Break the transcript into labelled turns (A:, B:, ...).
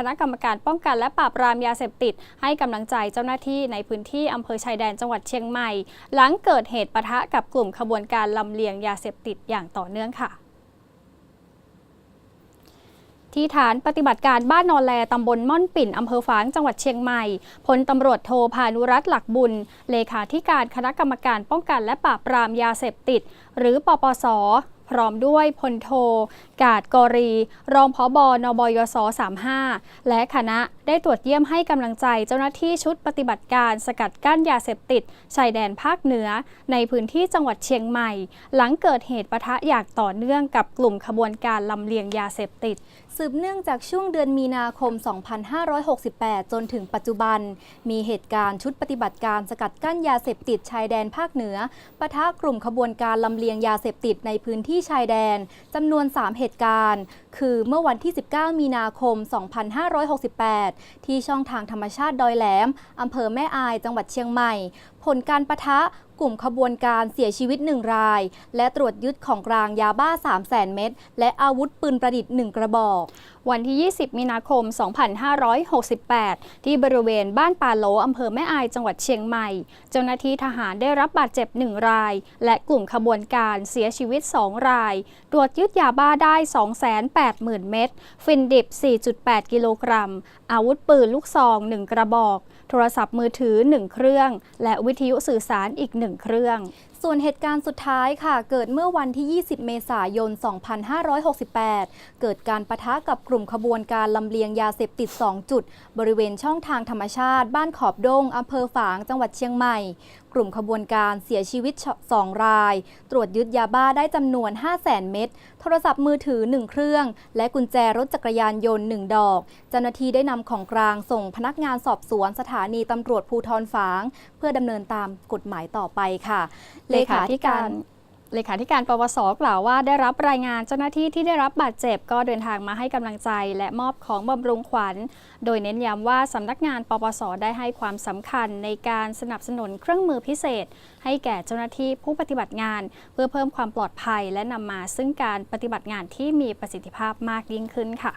A: คณะกรรมการป้องกันและปราบปรามยาเสพติด ให้กำลังใจเจ้าหน้าที่ในพื้นที่อำเภอชายแดนจังหวัดเชียงใหม่ หลังเกิดเหตุปะทะกับกลุ่มขบวนการลำเลียงยาเสพติดอย่างต่อเนื่องค่ะที่ฐานปฏิบัติการบ้านนอนแลตำบลม่อนปิ่น อำเภอฝาง จังหวัดเชียงใหม่ พลตำรวจโทพานุรัตน์หลักบุญ เลขาธิการคณะกรรมการป้องกันและปราบปรามยาเสพติด หรือปปส พร้อมด้วยพลโท กาดกอรี รองผอบอนบยศ35 และคณะได้ตรวจเยี่ยมให้กำลังใจเจ้าหน้าที่ชุดปฏิบัติการสกัดกั้นยาเสพติดชายแดนภาคเหนือ ในพื้นที่จังหวัดเชียงใหม่ หลังเกิดเหตุปะทะอย่างต่อเนื่องกับกลุ่มขบวนการลำเลียงยาเสพติด
B: สืบเนื่องจากช่วงเดือนมีนาคม 2568 จนถึงปัจจุบัน มีเหตุการณ์ชุดปฏิบัติการสกัดกั้นยาเสพติดชายแดนภาคเหนือปะทะกลุ่มขบวนการลำเลียงยาเสพติดในพื้นที่ชายแดนจำนวน 3 เหตุการณ์ คือเมื่อวันที่ 19 มีนาคม 2568 ที่ช่องทางธรรมชาติดอยแหลมอำเภอแม่อายจังหวัดเชียงใหม่ผลการปะทะกลุ่มขบวนการเสียชีวิต 1 ราย และตรวจยึดของกลางยาบ้า 3 0 0 0 0 เม็ดและอาวุธปืนประดิษฐ์ 1 กระบอก
A: วันที่ 20 มีนาคม 2568 ที่บริเวณบ้านป่าโหลอำเภอแม่อายจังหวัดเชียงใหม่ เจ้าหน้าที่ทหารได้รับบาดเจ็บ 1 ราย และกลุ่มขบวนการเสียชีวิต 2 ราย ตรวจยึดยาบ้าได้ 280,000 เม็ดฟินดิบ 4.8 กิโลกรัม อาวุธปืนลูกซอง 1 กระบอก โทรศัพท์มือถือ 1 เครื่อง และวิทยุสื่อสารอีกหนึ่งเครื่อง
B: ส่วนเหตุการณ์สุดท้ายค่ะ เกิดเมื่อวันที่ 20 เมษายน 2568 เกิดการประทะกับกลุ่มขบวนการลำเลียงยาเสพติด 2 จุด บริเวณช่องทางธรรมชาติ บ้านขอบดงอำเภอฝาง จังหวัดเชียงใหม่ กลุ่มขบวนการเสียชีวิต 2 ราย ตรวจยึดยาบ้าได้จำนวน 500,000 เม็ด โทรศัพท์มือถือ 1 เครื่อง และกุญแจรถจักรยานยนต์ 1 ดอก เจ้าหน้าที่ได้นำของกลางส่งพนักงานสอบสวนสถานีตำรวจภูทรฝาง เพื่อดำเนินตามกฎหมายต่อไปค่ะ
A: เลขาธิการเลขาธิการปวสกล่าวว่าได้รับรายงานเจ้าหน้าที่ที่ได้รับบาดเจ็บ ก็เดินทางมาให้กำลังใจ และมอบของบำรุงขวัญ โดยเน้นย้ำว่าสำนักงานปปสได้ให้ความสำคัญในการสนับสนุนเครื่องมือพิเศษ ให้แก่เจ้าหน้าที่ผู้ปฏิบัติงาน เพื่อเพิ่มความปลอดภัย และนำมาซึ่งการปฏิบัติงานที่มีประสิทธิภาพมากยิ่งขึ้นค่ะ